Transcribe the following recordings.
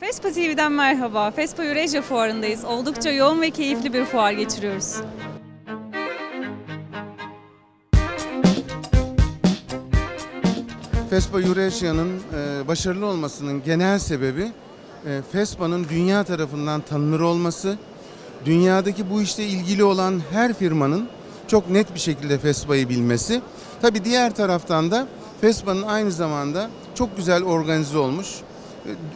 Fespa TV'den merhaba. Fespa Eurasia Fuarı'ndayız. Oldukça yoğun ve keyifli bir fuar geçiriyoruz. Fespa Eurasia'nın e, başarılı olmasının genel sebebi e, Fespa'nın dünya tarafından tanınır olması, dünyadaki bu işte ilgili olan her firmanın çok net bir şekilde Fespa'yı bilmesi. Tabi diğer taraftan da Fespa'nın aynı zamanda çok güzel organize olmuş,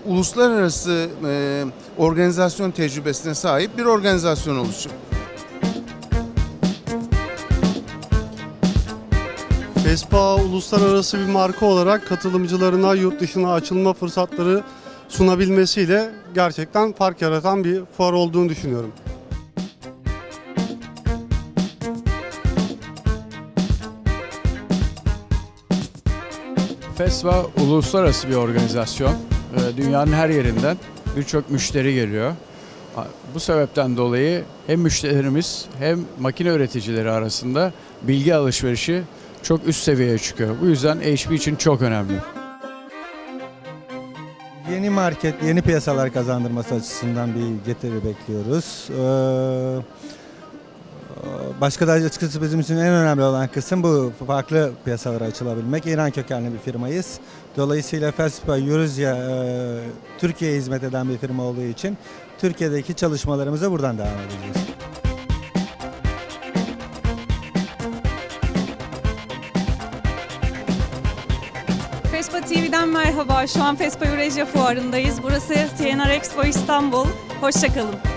uluslararası e, organizasyon tecrübesine sahip bir organizasyon oluşu. Vespa uluslararası bir marka olarak katılımcılarına yurt dışına açılma fırsatları sunabilmesiyle gerçekten fark yaratan bir fuar olduğunu düşünüyorum. FESVA uluslararası bir organizasyon. Ee, Dünyanın her yerinden birçok müşteri geliyor. Bu sebepten dolayı hem müşterilerimiz hem makine üreticileri arasında bilgi alışverişi çok üst seviyeye çıkıyor. Bu yüzden HP için çok önemli. Yeni market, yeni piyasalar kazandırması açısından bir getiri bekliyoruz. Ee, Başka da açıkçası bizim için en önemli olan kısım bu farklı piyasalara açılabilmek. İran kökenli bir firmayız. Dolayısıyla Felspa Eurasia e, Türkiye'ye hizmet eden bir firma olduğu için Türkiye'deki çalışmalarımıza buradan devam edeceğiz. Fespa TV'den merhaba. Şu an Fespa Eurasia Fuarı'ndayız. Burası TNR Expo İstanbul. Hoşçakalın.